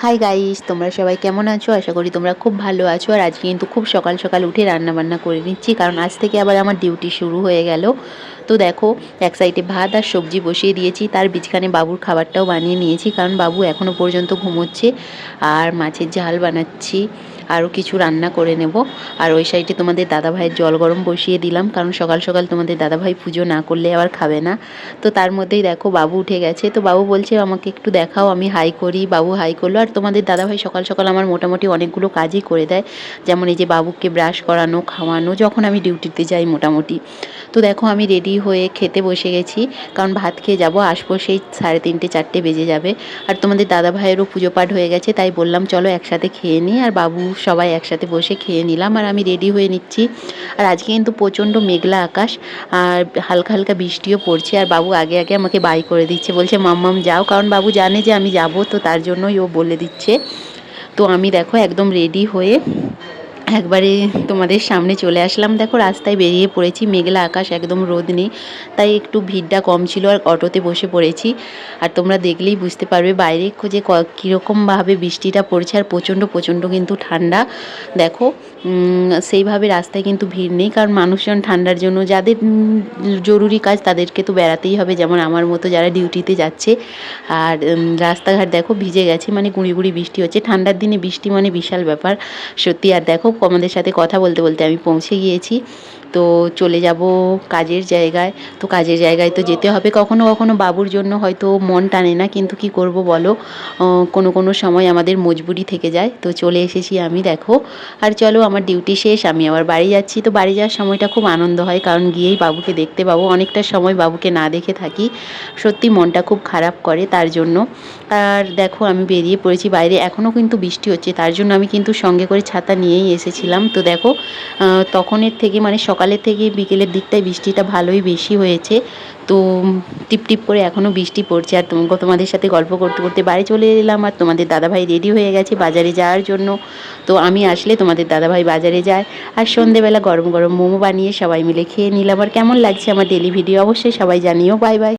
Hi guys তোমরা সবাই কেমন আছো? আশা করি তোমরা খুব ভালো আছো। আর আজকে কিন্তু খুব সকাল সকাল উঠে রান্না বান্না করে নিচ্ছি, কারণ আজ থেকে আবার আমার ডিউটি শুরু হয়ে গেল। তো দেখো, এক সাইডে ভাত আর সবজি বসিয়ে দিয়েছি, তার বিছখানে বাবুর খাবারটাও বানিয়ে নিয়েছি, কারণ বাবু এখনও পর্যন্ত ঘুমোচ্ছে। আর মাছের ঝাল বানাচ্ছি। আরও কিছু রান্না করে নেব। আর ওই সাইডে তোমাদের দাদাভাইয়ের জল গরম বসিয়ে দিলাম, কারণ সকাল সকাল তোমাদের দাদাভাই পুজো না করলে আবার খাবে না। তো তার মধ্যেই দেখো বাবু উঠে গেছে। তো বাবু বলছে, আমাকে একটু দেখাও, আমি হাই করি, বাবু হাই করল। আর তোমাদের দাদাভাই সকাল সকাল আমার মোটামুটি অনেকগুলো কাজই করে দেয়। যেমন এই যে বাবুকে ব্রাশ করানো, খাওয়ানো, যখন আমি ডিউটিতে যাই মোটামুটি। তো দেখো আমি রেডি হয়ে খেতে বসে গেছি, কারণ ভাত খেয়ে যাব, আসব সেই সাড়ে তিনটে, চারটে বেজে যাবে। আর তোমাদের দাদা ভাইয়েরও পুজো পাঠ হয়ে গেছে, তাই বললাম, চলো একসাথে খেয়ে নিই। আর বাবু সবাই একসাথে বসে খেয়ে নিলাম আর আমি রেডি হয়ে নিচ্ছি। আর আজকে কিন্তু প্রচণ্ড মেঘলা আকাশ, আর হালকা হালকা বৃষ্টিও পড়ছে আর বাবু আগে আগে আমাকে বাই করে দিচ্ছে। বলছে মাম্মাম যাও। কারণ বাবু জানে যে আমি যাব, তো তার জন্যই ও বলে দিচ্ছে। তো আমি দেখো একদম রেডি হয়ে একবারে তোমাদের সামনে চলে আসলাম। দেখো, রাস্তায় বেরিয়ে পড়েছি। মেঘলা আকাশ, একদম রোদ নেই। তাই একটু ভিড়টা কম ছিল আর অটোতে বসে পড়েছি। আর তোমরা দেখলেই বুঝতে পারবে, বাইরে যে কীরকমভাবে বৃষ্টিটা পড়ছে আর প্রচণ্ড প্রচণ্ড কিন্তু ঠান্ডা। দেখো সেইভাবে রাস্তায় কিন্তু ভিড় নেই, কারণ মানুষজন ঠান্ডার জন্য যাদের জরুরি কাজ তাদেরকে তো বেড়াতেই হবে, যেমন আমার মতো যারা ডিউটিতে যাচ্ছে। আর রাস্তাঘাট দেখো ভিজে গেছে মানে গুঁড়ি গুঁড়ি বৃষ্টি হচ্ছে, ঠান্ডার দিনে বৃষ্টি মানে বিশাল ব্যাপার, সত্যি। আর দেখো আমাদের সাথে কথা বলতে বলতে আমি পৌঁছে গিয়েছি। তো চলে যাব কাজের জায়গায়। তো কাজের জায়গায় তো যেতে হবে কখনো কখনো। বাবুর জন্য হয়তো মন টানে না, কিন্তু কি করব বলো? কোনো কোনো সময় আমাদের মজবুরি থেকে যায়। তো চলে এসেছি আমি, দেখো। আর চলো, আমার ডিউটি শেষ, আমি আবার বাড়ি যাচ্ছি। তো বাড়ি যাওয়ার সময়টা খুব আনন্দ হয়, কারণ গিয়েই বাবুকে দেখতে পাবো। অনেকটা সময় বাবুকে না দেখে থাকি। সত্যি মনটা খুব খারাপ করে তার জন্য। আর দেখো, আমি বেরিয়ে পড়েছি বাইরে। এখনও কিন্তু বৃষ্টি হচ্ছে, তার জন্য আমি কিন্তু সঙ্গে করে ছাতা নিয়েই এসেছিলাম। তো দেখো তখনের থেকে মানে সকালের থেকে বিকেলের দিকটায় বৃষ্টিটা ভালোই বেশি হয়েছে। তো টিপ টিপ করে এখনও বৃষ্টি পড়ছে। আর তোমাকে তোমাদের সাথে গল্প করতে করতে বাড়ি চলে এলাম আর তোমাদের দাদাভাই রেডি হয়ে গেছে বাজারে যাওয়ার জন্য। তো আমি আসলে তোমাদের দাদাভাই বাজারে যায় আর সন্ধেবেলা গরম গরম মোমো বানিয়ে সবাই মিলে খেয়ে নিলাম। আর কেমন লাগছে আমার ডেলি ভিডিও অবশ্যই সবাই জানিও। Bye bye